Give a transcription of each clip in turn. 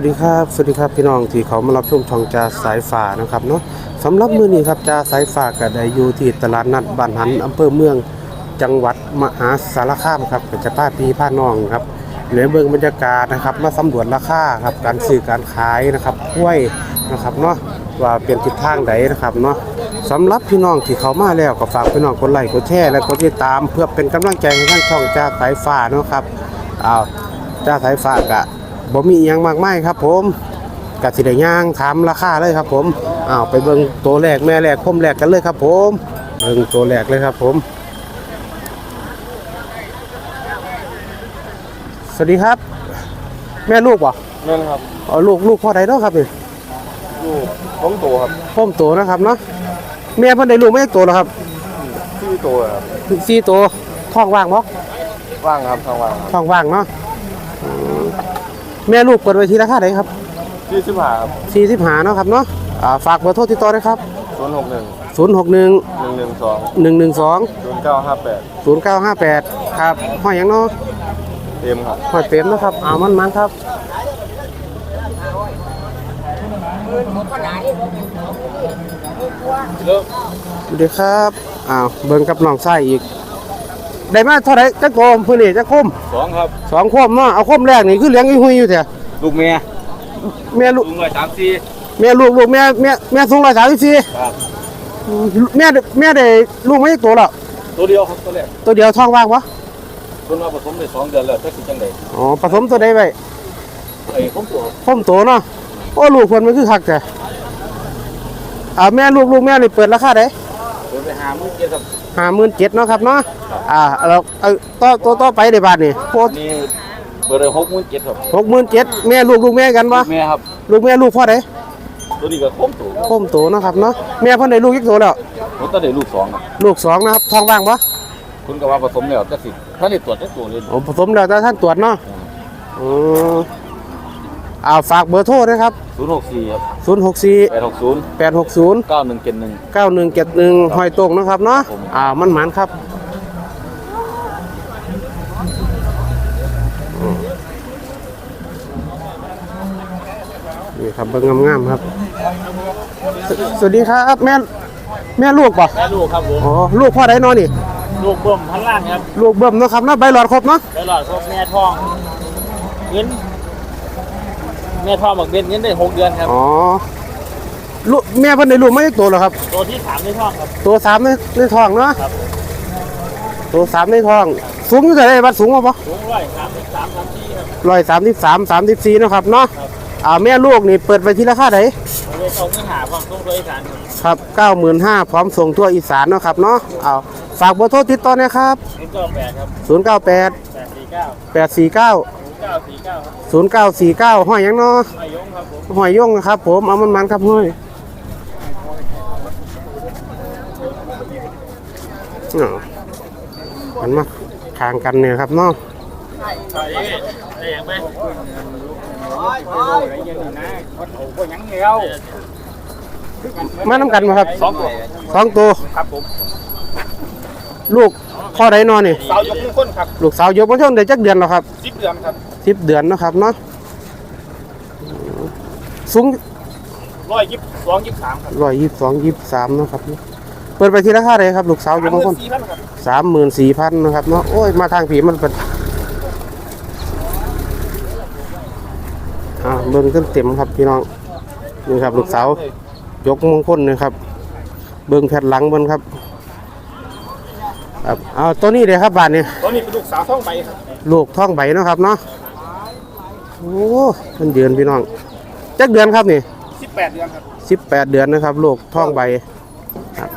วัสดีครับ สวัสดีครับพี่น้องที่เขามารับชมช่องจาสายฝ่านะครับเนาะสำหรับมือนี้ครับจาสายฝ่าก็ได้อยู่ที่ตลาดนัดบ้านหันอำเภอเมือง จังหวัดมหาสารคามครับก็นจะพาพี่พาน้องครับเหลือเบิ่งบรรยากาศนะครับ มาสำรวจราคาครับการซื้อการขายนะครับกล้วยนะครับเนาะว่าเป็นทิศทางใดนะครับเนาะสำหรับพี่น้องที่เขามาแล้วก็ฝากพี่น้องกดไลค์กดแชร์และกดติดตาม เพื่อเป็นกำลังใจให้ทางช่องจาสายฝ่าเนาะครับอ้าวจาสายฝ่ากะ บ่มีอหยังมากมายครับ ผมกะสิได้ย่างถามราคาเลยครับ ผมอ้าวไปเบิ่งตัวแรกแม่แรกคมแรกกันเลยครับ ผมเบิ่งตัวแรกเลยครับ ผม สวัสดีครับ แม่ลูกบ่นั่นครับอ๋อลูกลูกพ่อใดเนาะครับนี่ลูกของโตครับพ่อมตัวนะครับเนาะแม่เพิ่นได้ลูกไม่ได้ตัวหรอครับชื่อโตครับสี่ตัวท้องว่างบ่ว่างครับทางว่างท้องว่างเนาะอืม แม่ลูกเปิดไว้ที่ราคาไหนครับชื่อชิบหาครับ45เนาะครับเนาะอ่าฝากเบอร์โทรติดต่อด้วยครับศูนย์หกหนึ่ง061หนึ่งหนึ่งสองหนึ่งหนึ่งสองศูนย์เก้าห้าแปดศูนย์เก้าห้าแปดครับห้อยหยังเนาะเต็มครับ ห้อยเต็มนะครับเอามันมันครับเดี๋ยวครับอ้าวเบิ่งกับน้องไส้อีก ได้มาเท่าไหร่จักโคมพื้นนี่จักโคมสองครับสองโคมเนาะเอาโคมแรกนี่คือเลี้ยงอีหุยอยู่เถอะลูกเมียแม่ลูกลุงเลยสามสี่แม่ลูกลูกแม่แม่แม่สูงร้อยสามสิบสี่ครับแม่แม่ได้ลูกไม่ได้ตัวแล้วตัวเดียวครับตัวแรกตัวเดียวท้องว่างปะคนมาผสมได้สองเดือนแล้วจะคิดจังไดอ๋อผสมตัวใดไว้ไอ้ผมตัวพ่มโตเนาะโอ้ลูกคนมันคือคักแต่อ่าแม่ลูกลูกแม่นี่เปิดราคาได้เดินไปหามือเกียร์ครับ ห้าหมื่นเจ็ดเนาะครับเนาะอ่าเราเอาต่อตัวต่อไปในบ้านนี่โคตรนี่เบอร์เลยหกหมื่นเจ็ดครับหกหมื่นเจ็ดแม่ลูกลูกแม่กันลูปะกเมียครับลูกแม่ลูกพ่อไดตัวนี้ก็คมตัวพ่มโตเนาะครับเนาะแม่เพ่อได้ลูกยักโตแล้วผมตั้งแต่ลูกสองครับลูกสองนะครับท้องว่างปะคุณก็ว่าผสมแล้วจะสิถ้าได้ตรวจได้ตัวเลยโอ้ผสมแล้วแต่ท่านตรวจเนาะอื มอ่าฝากเบอร์โทรนะครับศูนย์หกสี่ครับศูนย์หกสี่แปดหกศูนย์แปดหกศูนย์เก้าหนึ่งเจ็ดหนึ่งเก้าหนึ่งเจ็ดหนึ่งหอยตรงนะครับเนาะผม อ่ามันหมันครับอืมนี่ครับเบิ่งงามๆครับสสวัสดีครับแม่แม่ลูกป่ะแม่ลูกครับผมอ๋อลูกพ่อไดเนอนี่ ลูกเบิ่มพันล่างครับลูกเบิ่มเนาะครับเนาะใบหลอดครบเนาะตลอดครบแม่ทองเงินแม่ทองบอกเบ็นเงินได้หกเดือนครับ อ๋อลูกแม่เพิ่นได้ลูกไม่ได้โตหรอครับ ตัวที่สามในทองครับ ตัวสามในในท้องเนาะครับ ตัวสามในท้อง สูงอยู่เท่าไหร่บัดสูงบ่ปะสูงร้อยสามสิบสามสามสี่ครับ ร้อยสามสิบสามสามสิบสี่นาะครับเนาะอ่าแม่ลูกนี่เปิดไปที่ราคาไหนเลยส่งเงินหาความต้องโดยสารครับครับเก้าหมื่นห้าพร้อมส่งทั่วอีสานเนาะครับเนาะเอาฝากเบอร์โทรติดต่อนะครับเงินก็แปดครับศูนย์เก้าแปดแปดสี่เก้าแปดสี่เก้าศูนย์ เก้าสี่เก้าครับศูนย์เก้าสี่เก้าห้อยหยังเนาะอายุครับผมห้อยยงนะครับผมเอามันมันๆครับห้อยอ้าวมันมาทางกันเนี่ยครับเนาะใช่ได้ยังไหมมาน้ำกันมาครับสองตัวสองตัวครับผมลูกพ่อไดนอนนี่สาวยกมือค้นครับลูกสาวยกมาช่วงเดือนจักเดือนแล้วครับสิบเดือนครับ สิบเดือนเนาะครับเนาะสูงร้อยยี่สิบสองยี่สิบสามครับร้อยยี่สิบสองยี่สิบสามนาะครับ เปิดไปที่ราคาเลยครับ ลูกสาวยกมาคนสี่พันครับสามหมื่นสี่พันนะครับเนาะโอ้ยมาทางผีมันเป็นอ่าเบิ่งเต็มเต็มๆครับพี่น้องนี่ครับ ลูกสาวยกมงคลนะครับ เบิ่งแผ่นหลังบนครับครับเอาตัวนี้เลยครับบาทนี่ตอนนี้เป็นลูกสาวท้องใบครับลูกท้องใบเนาะครับเนาะ โอ้มันเดือนพี่น้องจักเดือนครับนี่สิบแปดเดือนครับสิบแปดเดือนนะครับลูกท้องใบครับ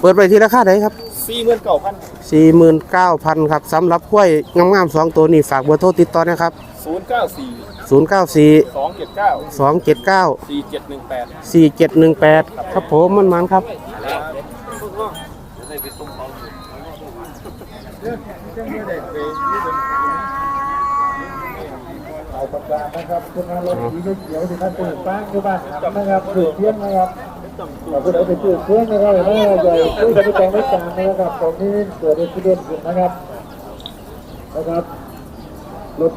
เปิดไปที่ราคาไหนครับสี่หมื่นเก้าพันสี่หมื่นเก้าพันครับสำหรับกล้วยงามๆสองตัวนี้ฝากเบอร์โทรติดต่อนะครับศูนย์เก้าสี่ศูนย์เก้าสี่สองเจ็ดเก้าสองเจ็ดเก้าสี่เจ็ดหนึ่งแปดสี่เจ็ดหนึ่งแปดครับผมมันมันครับ เอาปากกานะครับคุณอารมณ์สีเขียวๆที่ท่านตื่นฟ้างที่บ้านทำนะครับตื่นเที่ยงนะครับเราก็เอาไปตื่นเที่ยงนะครับแล้วใหญ่ขึ้นไปแจ้งไว้กลางนะครับตรงนี้เกิดอุบัติเหตุขึ้นนะครับนะครับรถ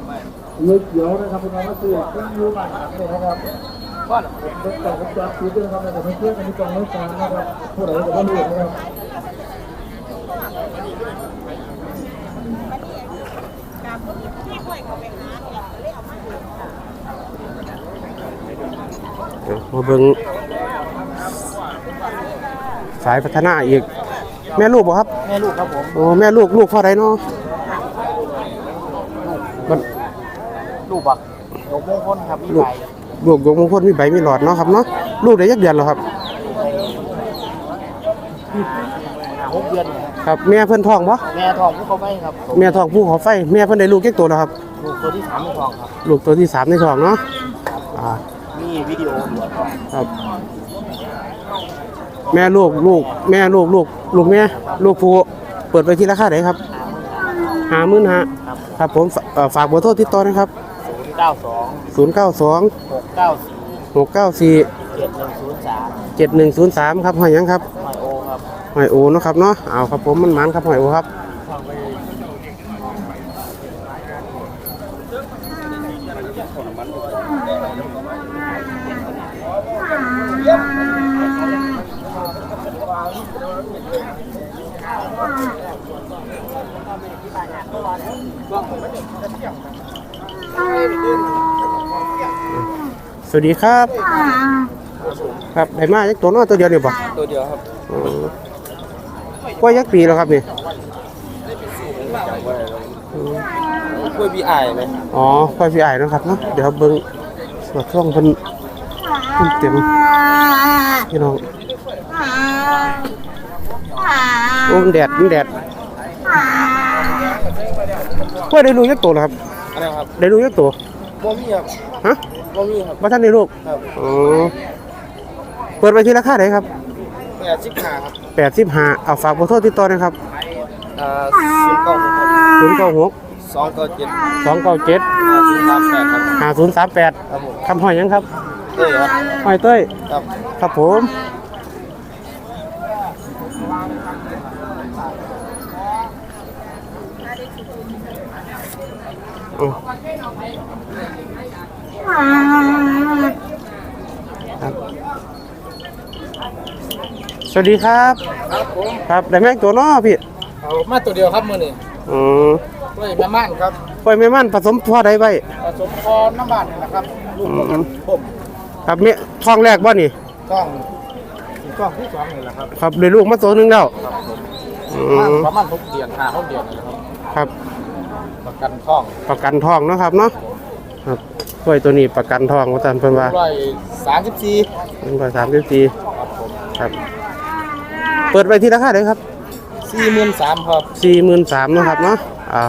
เลือดเขียวนะครับเป็นมาซื้อเครื่องยูบ้านครับเนี่ยนะครับบ้านผมรถแต่ผมจับซื้อด้วยนะครับแต่ไม่เชื่อกันที่กองรถการนะครับผู้ใดก็ไม่รู้นะครับ เดี๋ยว มาเบิ่งสายพัฒนาอีก แม่ลูกบ่ครับ แม่ลูกครับผม โอ้แม่ลูกลูกพ่อใดเนาะมันลูกบักดอกมงคลครับพี่ลูกใบลูกยกมงคลมีใบมีหลอดเนาะครับเนาะลูกได้ยักเดือนแล้วครับหกเดือนเนี่ยครับครับแม่เพิ่นท้องบ่แม่ทองผู้เขาไม่ครับแม่ท้องผู้ขอไฟแม่เพิ่นได้ลูกจักตัวแล้วครับลูกตัวที่สามในทองครับลูกตัวที่สามในท้องเนาะอ่ามี วิดีโออยู่ครับครับ แม่ลูกลูก แม่ลูกลูกลูกแม่ลูกผู้เปิดไปที่ราคาไหนครับห้าหมื่นห้าครับครับผมฝเอ่อฝากเบอร์โทรติดต่อนะครับศูนย์เก้าสอง092หกเก้าสี่694เจ็ดหนึ่งศูนย์สาม7103ครับหอยหยังครับหอยโอครับหอยโอเนาะครับเนาะเอาครับผมมันหมันครับหอยโอครับ สวัสดีครับ ครับได้มาจักตัวเน้อยตัวเดียวนี่บ่ตัวเดียวครับอ๋อว่ายักปีแล้วครับนี่กล้วยบีไอไหมอ๋อค่อยพี่อ้ายเนาะครับเนาะเดี๋ยวเบิ่งสวดช่วงเพิ่น เพิ่นเต็มพี่น้องโอ้มันแดดมันแดดว่าได้ลูกยักตัวแล้วครับอะไรครับได้ลูกยักตัวโมมี่ครับฮะโมมี่ครับว่าท่านได้ลูกครับอ๋อเปิดไปที่ราคาไหนครับแปดสิบห้าครับแปดสิบห้าเอาฝากเบอร์โทรติดต่อนะครับอ่าศูนย์เก้าหกครับศูนย์เก้าหกสองเก้าเจ็ดสองเก้าเจ็ดห้าศูนย์สามแปดครับห้าศูนย์สามแปดครับผมคำหอยหยังครับ เอ้ยครับหอยเต้ย ครับครับผมเอาครับสวัสดีครับ ครับผม ครับได้แม่งตัวน้อพี่เอามาตัวเดียวครับมือนี่อืมกล้วยแม่ม่านครับ ปล่อยแม่มันผสมพ่อใดไว้ผสมคอน้ำบานนี่นะครับลูกอืมผม ครับเมียท้องแรกบ่นี่กล้องกล้องที่สองนี่แหละครับครับได้ลูกมาตัวหนึงแล้วอืมประมาณหกเดือนห้าหกเดือนนี่แหละครับครับประกันท้องประกันทองเนาะครับเนาะครับกล้วยตัวนี้ประกันทองว่าตามเพิ่นว่าร้อยสามสิบสี่หนึ่งร้อยสามสิบสี่ครับผมครับ เปิดไปที่ราคาไหนครับสี่หมื่นสามครับสี่หมื่นสามเนาะครับเนาะอ่า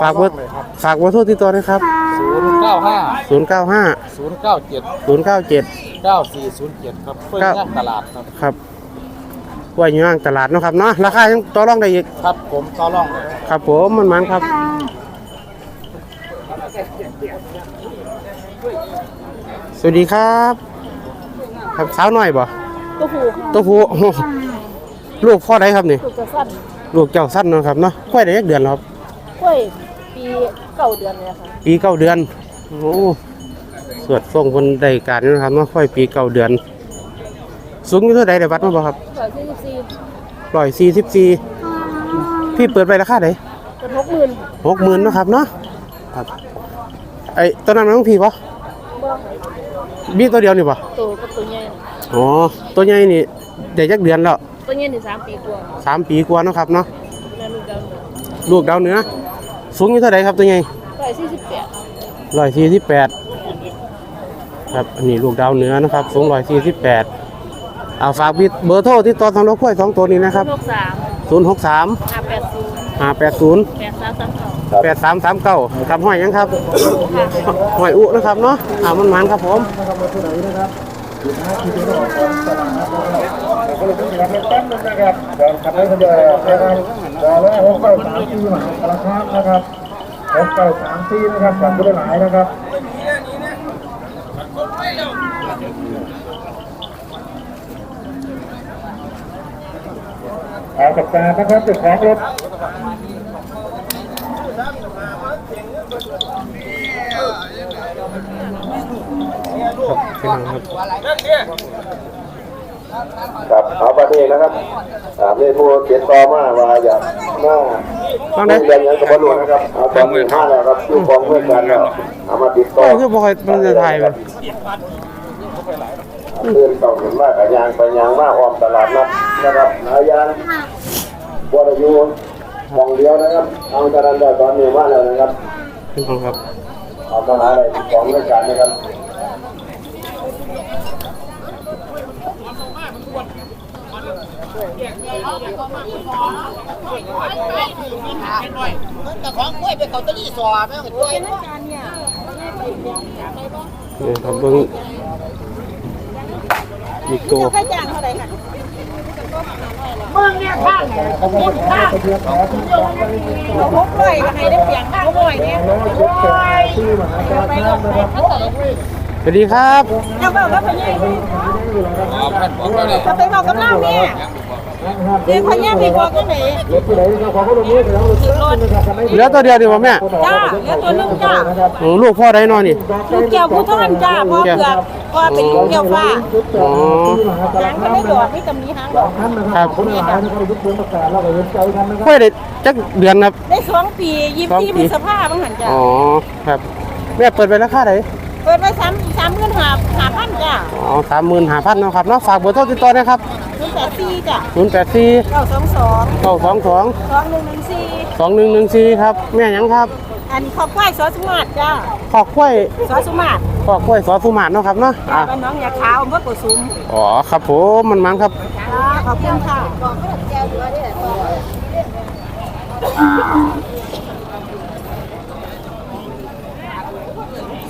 ฝากเบอร์เลยครับฝากเบอร์โทรติดต่อนะครับ ศูนย์เก้าห้าศูนย์เก้าห้าศูนย์เก้าเจ็ดศูนย์เก้าเจ็ดเก้าสี่ศูนย์เจ็ดครับเพื่อนเก้าย่างตลาดครับครับกล้วยย่างตลาดเนาะครับเนาะราคายังต่อรองได้อีกครับ ผมต่อรองเลยครับผมมันมันครับสวัสดีครับ ครับสาวหน่อยบ่ตัวผูค่ะตัวผู้โอ้โหลูกพ่อใดครับนี่ถูกจะสั้นลูกเจ้าสั้นเนาะครับเนาะค่อยได้ยักเดือนแล้วครับกล้วย ปีเก่าเดือนเลยค่ะปีเก้าเดือน โอ้สวดส่งคนได้การอยู่นะครับเนาะค่อยปีเก้าเดือน สูงอยู่เท่าใดได้วัดมาบ่ครับสอยที่สิบสี่ร้อยสี่สิบสี่พี่เปิดไปราคาไหนเป็นหกหมื่นหกหมื่นนาะครับเนาะครับไอ้ตัวนั้นมันต้องพี่ปะบ่มีตัวเดียวนี่ปะตัวกับตัวใหญ่อ๋อตัวใหญ่นี่ได้จักเดือนแล้วตัวใหญ่ถึงสามปีกว่าสามปีกว่าเนาะครับเนาะแม่ลูกดาวเหนือลูกดาวเหนือ สูงอยู่เท่าไหร่ครับตัวใหญ่ร้อยสี่สิบแปดร้อยสี่สิบแปดครับอันนี้ลูกดาวเหนือนะครับ สูงร้อยสี่สิบแปดเอาฝากบิดเบอร์โทรที่ต่อทางรถค่อยสองตัวนี้นะครับหกสามศูนย์หกสามห้าแปดศูนย์ห้าแปดศูนย์แปดสามสามสองแปดสามสามเก้าครับห้อยหยังครับห้อยอุนะครับเนาะอ่ามันมันครับผมนะ ครับมาที่ไหนะครับอยู่หน้าที่ตัวอกของตลาดนะครับก็เลยต้องการเป็นตั้งนะครับเดี๋ยวขับรถคนเดียวนะครับเดี๋ยวแล้วหกเก้าสามสี่มหาสารคามนะครับหกเก้าสามสี่นะครับฝากผู้หลายนะครับเอาปากกานะครับเจ้าของรถ พี่น้องครับครับเอาประเด็นนะครับถามเลยผู้เขียนต่อมาว่าอยากหน้าต้องได้เรียนยังกับรู้นะครับเอาตอนนี้มาแล้วครับอยู่กองเพื่อนกันแล้วเอามาติดต่อก็คือบ่ค่อยมันจะถ่ายไปเดินต้องเห็นว่ากับยางไปยางมาออมตลาดนัดนะครับหายางบัวระยูมองเดียวนะครับเอาจารันได้ตอนนี้มาแล้วนะครับพี่น้องครับเอามาหาอะไรของรายการนะครับ แต่ของกล้วยไปเขาตะลี่สอแม่งกล้วยนี่ครับเบิ่งอีกตัวค่าจ้างเท่าไหร่ค่ะมึงเนี่ยข้างไหนมึงข้างหกร้อยก็ให้ได้เพียงหกร้อยเนี่ยสวัสดีครับเอาเบาก็ไปยี่จะไปบอกกับเราเนี่ย เดี๋ยวพญาไปบอกกันไหนเหลือตัวเดียวดีกว่าแม่จ้าเดี๋ยวตัวนึงจ้าโอ้ลูกพ่อได้นอนนี่ลูกแก้วผู้ท่อนจ้าพ่อเผือกพ่อเป็นลูกแก้วฟ้าอ๋อหางก็ได้ดอกไม่ตำนี้หางดอกครับนี่จ้ะค่อยได้จักเดือนครับได้สองปียี่สิบสี่พฤษภาบังหันจ้าอ๋อครับแม่เปิดไปราคาไหนเปิดไว้สามสามเงินหาหาพันจ้าอ๋อสามหมื่นห้าพันนาะครับเนาะฝากเบอร์โทรติดต่อนะครับหนึ่ง แปดสี่จ้าศูนย์แปดสี่เก้าสองสองเก้าสองสองสองหนึ่งหนึ่งสี่สองหนึ่งหนึ่งสี่ครับ แม่หยังครับอันขอบควายซอสมาดจ้าขอกล้วยซอสมาดขอกล้วยสอสุมานเนาะครับเนาะจ้าอะบ้านน้องยาขาวอำเภอโกุสุมอ๋อครับผมมันมันครับ จ้าขอบคุณค่ะ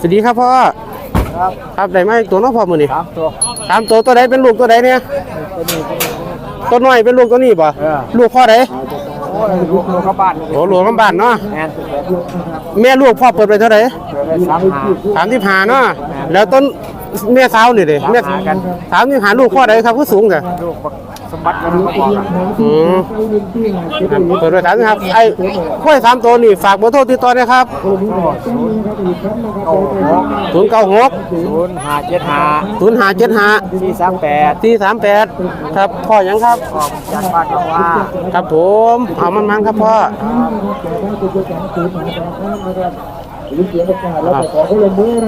สวัสดีครับพ่อครับครับได้ไหมาอีกตัวเน้องพ่อมือนี่สามตัวสามตัวตัวใดเป็นลูกตัวใดเนี่ย ตัวน้อยเป็นลูกตัวนี้ป่ะเออลูกพ่อใดโอ้ยลูกลูกเข้าบ้านโอ้หลวงลำบานเนาะแอนแม่ลูกพ่อเปิดไปเท่าไหร่เกิดได้สามหาสามสิบห้าเนาะแล้วต้นแม่สาวนี่เด้แม่หากันสามสิบห้าลูกพ่อใดครับคือสูงจ้ะลูก บักสมบัติกันมาบอกอะอืมเปิดไปสามสิบห้าไอ้ข้อยสามตัวนี่ฝากเบอร์โทรติดต่อนะครับโอ้โหเก้าหกศูนย์เก้าหกศูนย์ห้าเจ็ดห้าศูนย์ห้าเจ็ดห้าสี่สามแปดสี่สามแปดครับพ่อหยังครับออกจากบ้านกับว่าครับผมเอามันมันครับพ่อ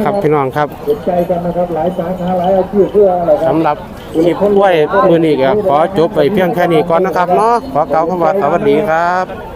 ครับพี่น้องครับเห็นใจกันนะครับหลายสาขาหลายอาชีพเพื่ออะไรครับสำหรับ คลิปกล้วยมือนี้ก็ขอจบไปเพียงแค่นี้ก่อนนะครับเนาะขอกล่าวคำว่าสวัสดีครับ